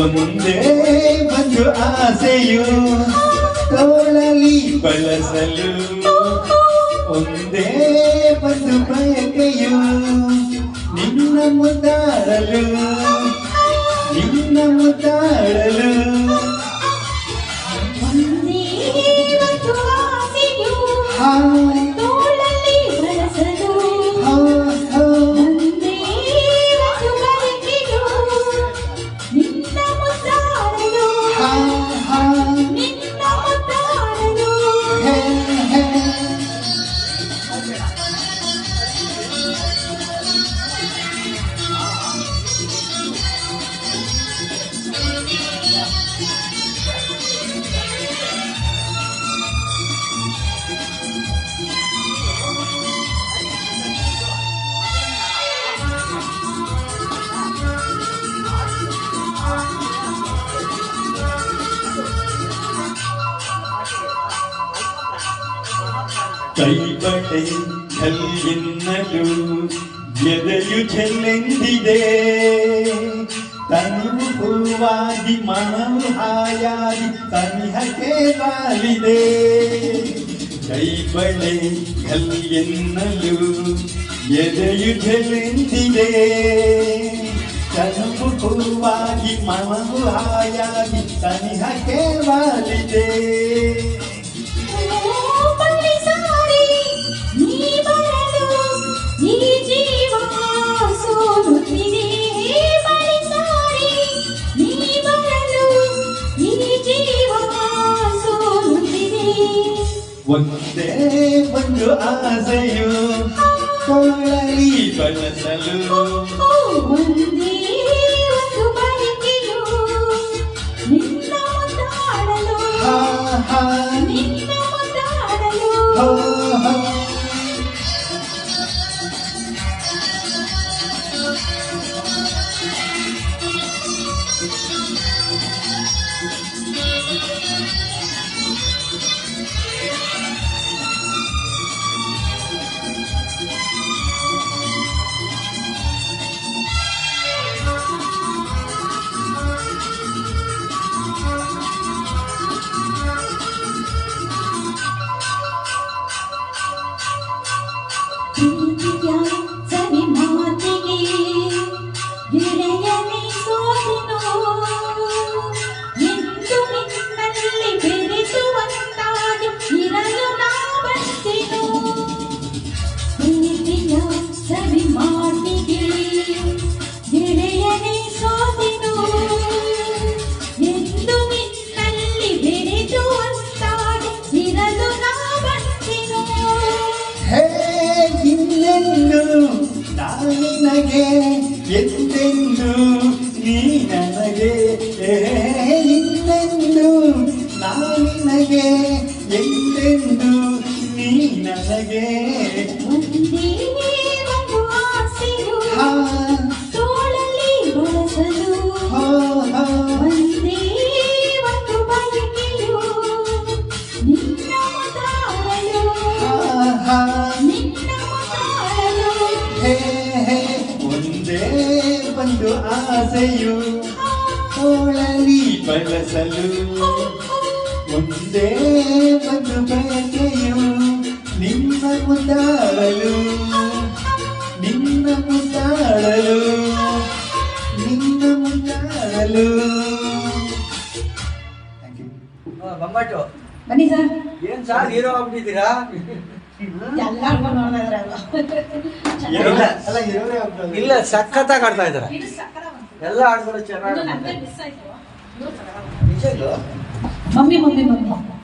ಒಂದೇ ಒಂದು ಆಸೆಯು ತೋಳಲಿ ಬಳಸಲು ಒಂದೇ ಒಂದು ಬಯಕೆಯು ನಿನ್ನ ಮುದ್ದಾಡಲು ನಿನ್ನ ಮುದ್ದಾಡಲು ಕೈಬಟೆ ಕಲ್ಲಿನ್ನಲು ಎದೆಯು ಚೆಲ್ಲೆಂದಿದೆ. ತನು ಹೂವಾಗಿ ಮನವು ಹಾಯಾಗಿ ಸನಿಹಕ್ಕೆ ಬಾಲಿದೆ ಕೈಬಳೆ ಕಲ್ಲಿನ್ನಲು ಎದೆಯು ಚೆಲ್ಲೆಂದಿದೆ. ತನು ಹೂವಾಗಿ ಮನವು ಹಾಯಾಗಿ ಸನಿಹಕ್ಕೆ ಬಾಲಿದೆ ಒಂದೇ ಒಂದು ಆಸೆಯು ಕೊಳ್ಳಲಿ ಬಳಸಲು ನಾನಿನಗೆ ಎಂದೆಂದು ನೀ ನನಗೆ? ಇನ್ನೆಂದು ನಾನಿನಗೆ ಎಂದೆಂದು ನೀ ನನಗೆ? ಹಾ. ಆಸೆಯು ಕೋಳಲಿ ಬಳಸಲು ಒಂದೇ ಒಂದು ಬಯಕೆಯು ನಿನ್ನ ಮುದ್ದಾಡಲು ನಿನ್ನ ಮುದ್ದಾಡಲು ನಿನ್ನ ಯು ಬೊಂಬಾಟು ಬನ್ನಿ ಸರ್. ಏನ್ ಸರ್ ಹೀರೋ ಆಗ್ಬಿಟ್ಟಿದ್ದೀರಾ? ಇಲ್ಲ. ಸಖತ್ತಾಗಿ ಆಡ್ತಾ ಇದಾರೆ. ಇದು ಸಕ್ಕರ ಬಂತು. ಎಲ್ಲ ಹಾಡುಗಳು ಚೆನ್ನಾಗಿ ಮಮ್ಮಿ ಮಮ್ಮಿ ಮಮ್ಮಿ.